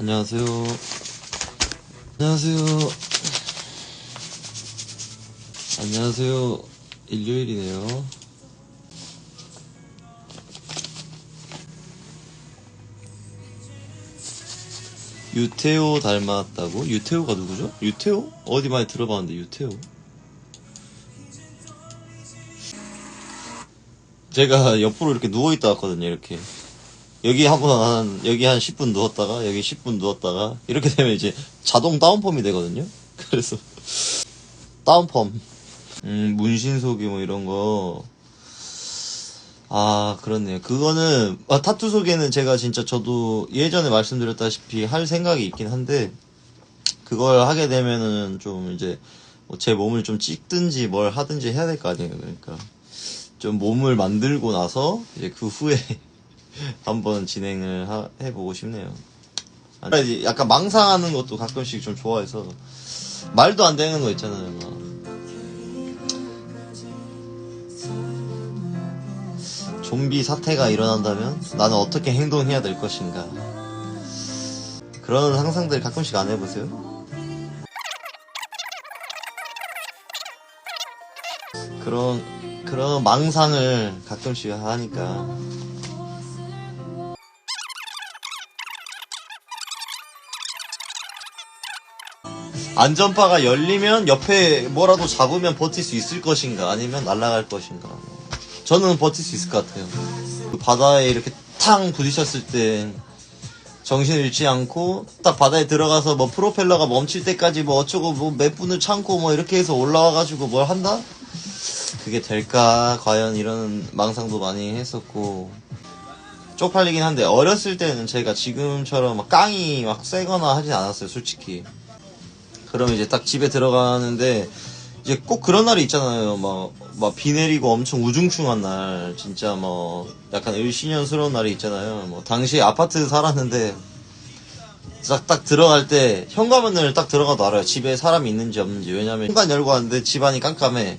안녕하세요. 안녕하세요. 안녕하세요. 일요일이네요. 유태오 닮았다고? 유태오가 누구죠? 유태오? 어디 많이 들어봤는데 유태오? 제가 옆으로 이렇게 누워있다 왔거든요, 이렇게. 여기 한번 한, 여기 한 10분 누웠다가, 여기 10분 누웠다가, 이렇게 되면 이제 자동 다운펌이 되거든요? 그래서, 다운펌. 음, 문신 속이 뭐 이런 거. 아, 그렇네요. 그거는, 아, 타투 속에는 제가 진짜 저도 예전에 말씀드렸다시피 할 생각이 있긴 한데, 그걸 하게 되면은 좀 이제, 뭐 제 몸을 좀 찍든지 뭘 하든지 해야 될 거 아니에요. 그러니까. 좀 몸을 만들고 나서, 이제 그 후에 한번 진행을 하- 해보고 싶네요. 약간 망상하는 것도 가끔씩 좀 좋아해서, 말도 안 되는 거 있잖아요. 막. 좀비 사태가 일어난다면 나는 어떻게 행동해야 될 것인가. 그런 상상들 가끔씩 안 해보세요? 그런, 그런 망상을 가끔씩 하니까. 안전바가 열리면 옆에 뭐라도 잡으면 버틸 수 있을 것인가 아니면 날아갈 것인가 저는 버틸 수 있을 것 같아요 그 바다에 이렇게 탕 부딪혔을 때 정신을 잃지 않고 딱 바다에 들어가서 뭐 프로펠러가 멈출 때까지 뭐 어쩌고 뭐 몇 분을 참고 뭐 이렇게 해서 올라와가지고 뭘 한다? 그게 될까? 과연 이런 망상도 많이 했었고 쪽팔리긴 한데 어렸을 때는 제가 지금처럼 막 깡이 막 세거나 하진 않았어요 솔직히 그럼 이제 딱 집에 들어가는데 이제 꼭 그런 날이 있잖아요. 막, 막 비 내리고 엄청 우중충한 날, 진짜 뭐 약간 을씨년스러운 날이 있잖아요. 뭐 당시에 아파트 살았는데 딱, 딱 들어갈 때 현관문을 딱 들어가도 알아요. 집에 사람이 있는지 없는지. 왜냐면 현관 열고 왔는데 집안이 깜깜해.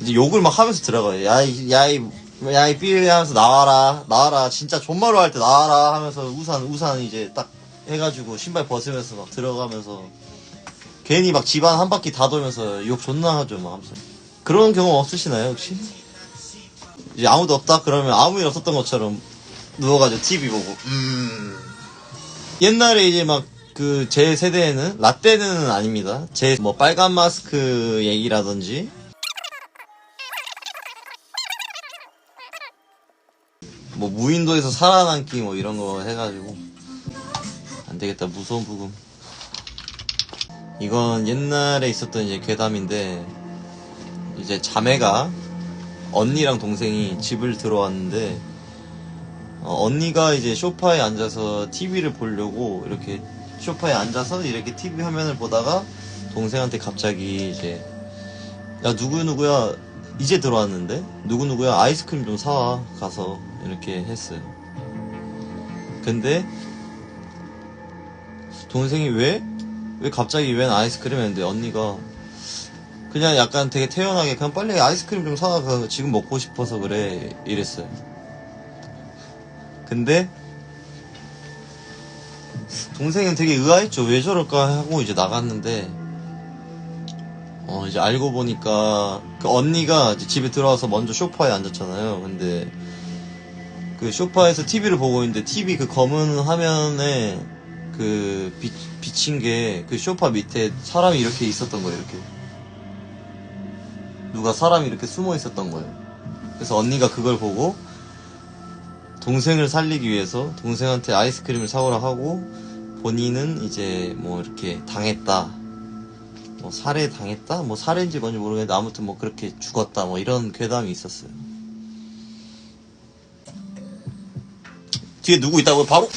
이제 욕을 막 하면서 들어가요. 야 이, 야 이, 야 이 삐 하면서 나와라, 나와라. 진짜 존말로 할 때 나와라 하면서 우산, 우산 이제 딱 해가지고 신발 벗으면서 막 들어가면서 괜히 막 집안 한 바퀴 다 돌면서 욕 존나 하죠, 막 하면서. 그런 경험 없으시나요, 혹시? 이제 아무도 없다? 그러면 아무 일 없었던 것처럼 누워가지고 TV 보고, 음. 옛날에 이제 막 그 제 세대에는, 라떼는 아닙니다. 제 뭐 빨간 마스크 얘기라든지, 뭐 무인도에서 살아남기 뭐 이런 거 해가지고, 안 되겠다, 무서운 부금. 이건 옛날에 있었던 이제 괴담인데 이제 자매가 언니랑 동생이 집을 들어왔는데 어, 언니가 이제 소파에 앉아서 TV를 보려고 이렇게 소파에 앉아서 이렇게 TV 화면을 보다가 동생한테 갑자기 이제 야 누구 누구야 이제 들어왔는데 누구 누구야 아이스크림 좀 사와 가서 이렇게 했어요. 근데 동생이 왜? 왜 갑자기 웬 아이스크림 했는데 언니가 그냥 약간 되게 태연하게 그냥 빨리 아이스크림 좀 사와 그 지금 먹고 싶어서 그래 이랬어요. 근데 동생은 되게 의아했죠. 왜 저럴까 하고 이제 나갔는데 어 이제 알고 보니까 그 언니가 집에 들어와서 먼저 소파에 앉았잖아요. 근데 그 소파에서 TV를 보고 있는데 TV 그 검은 화면에 그 빛, 비친 게그 소파 밑에 사람이 이렇게 있었던 거예요, 이렇게. 누가 사람이 이렇게 숨어 있었던 거예요. 그래서 언니가 그걸 보고 동생을 살리기 위해서 동생한테 아이스크림을 사오라 하고 본인은 이제 뭐 이렇게 당했다. 뭐 살해 당했다? 뭐 살해인지 뭔지 모르겠는데 아무튼 뭐 그렇게 죽었다. 뭐 이런 괴담이 있었어요. 뒤에 누구 있다고 바로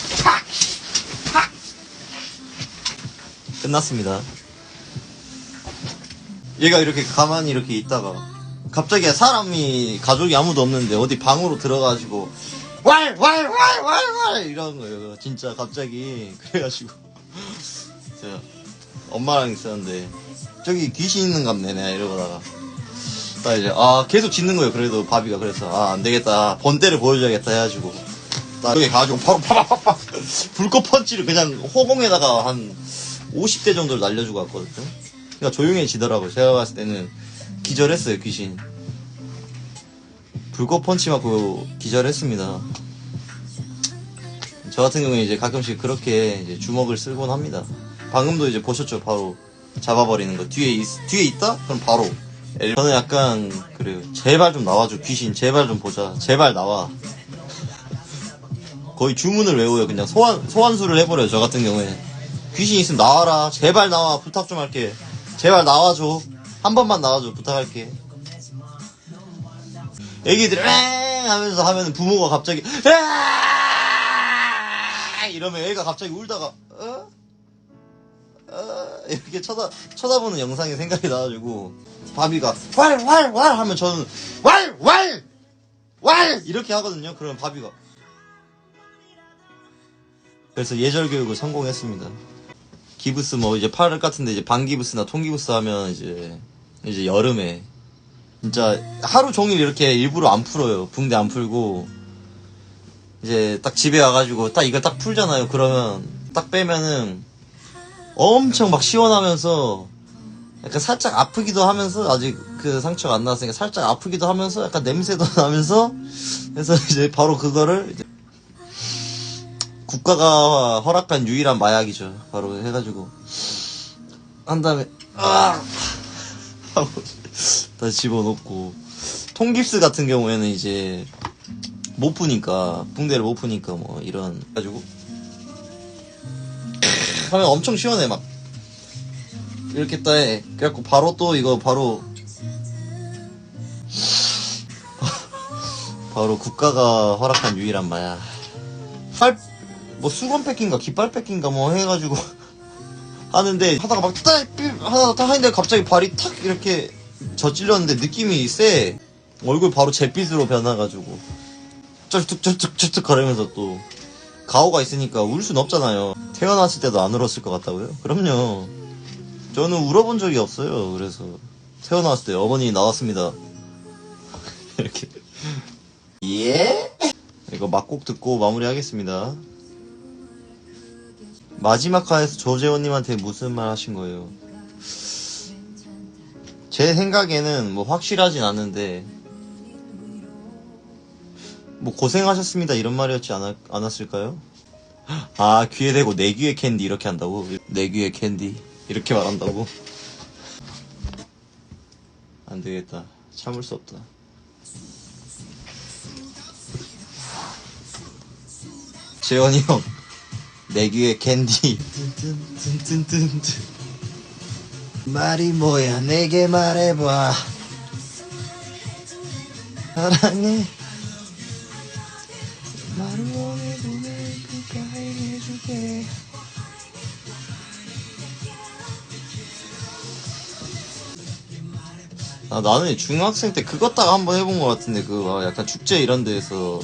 끝났습니다. 얘가 이렇게 가만히 이렇게 있다가 갑자기 사람이 가족이 아무도 없는데 어디 방으로 들어가지고 왈왈왈왈왈 이러는 거예요. 진짜 갑자기 그래가지고 제가 엄마랑 있었는데 저기 귀신 있는 내가 이러다가 딱 이제 아 계속 짖는 거예요. 그래도 바비가 그래서 아 안 되겠다 번대를 보여줘야겠다 해가지고 나 여기 가가지고 바로 파박파박 불꽃 펀치를 그냥 허공에다가 한 50대 정도를 날려주고 왔거든요. 그러니까 조용해지더라고요. 제가 봤을 때는 기절했어요, 귀신. 불꽃 펀치 맞고 기절했습니다. 저 같은 경우에 이제 가끔씩 그렇게 이제 주먹을 쓸곤 합니다. 방금도 이제 보셨죠, 바로 잡아버리는 거. 뒤에 있, 뒤에 있다? 그럼 바로. 저는 약간 그래요. 제발 좀 나와줘, 귀신. 제발 좀 보자. 제발 나와. 거의 주문을 외워요. 그냥 소환 소환수를 해버려요. 저 같은 경우에 귀신 있으면 나와라. 제발 나와. 부탁 좀 할게. 제발 나와줘. 한 번만 나와줘. 부탁할게. 애기들 엥 하면서 하면 부모가 갑자기 엥 이러면 애가 갑자기 울다가 어? 어? 이렇게 쳐다 쳐다보는 영상이 생각이 나가지고 바비가 왈 왈 왈 하면 저는 왈 왈 왈 이렇게 하거든요. 그러면 바비가 그래서 예절 교육을 성공했습니다. 기부스 뭐 이제 8월 같은데 이제 반기부스나 통기부스 하면 이제 이제 여름에 진짜 하루 종일 이렇게 일부러 안 풀어요. 붕대 안 풀고 이제 딱 집에 와가지고 딱 이거 딱 풀잖아요. 그러면 딱 빼면은 엄청 막 시원하면서 약간 살짝 아프기도 하면서 아직 그 상처가 안 나왔으니까 살짝 아프기도 하면서 약간 냄새도 나면서 그래서 이제 바로 그거를 이제 국가가 허락한 유일한 마약이죠. 바로 해가지고. 한 다음에 아! 하고 다시 집어넣고. 통깁스 같은 경우에는 이제 못 푸니까 붕대를 못 푸니까 뭐 이런 가지고. 하면 엄청 시원해 막. 이렇게 따해. 그래갖고 바로 또 이거 바로. 바로 국가가 허락한 유일한 마약. 팔, 뭐 수건 뺏긴가 깃발 뺏긴가 뭐 해가지고 하는데 하다가 막 따, 삐, 하다가 딱 하는데 갑자기 발이 탁 이렇게 젖질렸는데 느낌이 세 얼굴 바로 잿빛으로 변해가지고. 쩔뚝쩔뚝쩔뚝 거리면서 또 가오가 있으니까 울 순 없잖아요. 태어났을 때도 안 울었을 것 같다고요? 그럼요. 저는 울어본 적이 없어요. 그래서 태어났을 때 어머니 나왔습니다. 이렇게. 예? 이거 막 곡 듣고 마무리하겠습니다. 마지막 화에서 조재원님한테 무슨 말 하신 거예요? 제 생각에는 뭐 확실하진 않은데 뭐 고생하셨습니다 이런 말이었지 않았, 않았을까요? 아 귀에 대고 내 귀에 캔디 이렇게 한다고? 내 귀에 캔디 이렇게 말한다고? 안 되겠다 참을 수 없다. 재원이 형, 내 귀에 캔디. 말이 뭐야, 내게 말해봐. 사랑해. 말을 원해도 내가 해줄게. 아, 나는 중학생 때 그것 딱 한번 해본 것 같은데, 그, 막 약간 축제 이런 데에서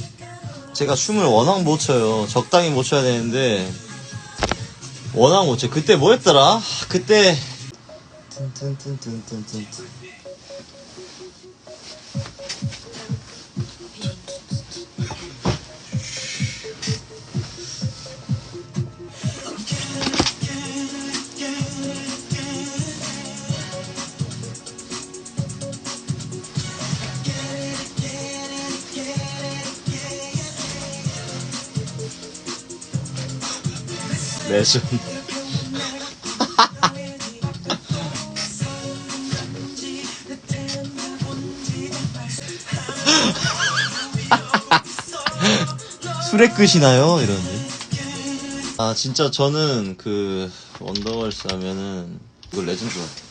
제가 춤을 워낙 못 춰요. 적당히 못 춰야 되는데 워낙 못 춰. 그때 뭐 했더라? 그때 튼튼튼튼튼튼. 레전. 술에 끄시나요? 이러는데. 아, 진짜 저는 그, 원더걸스 하면은, 이거 레전드 같아.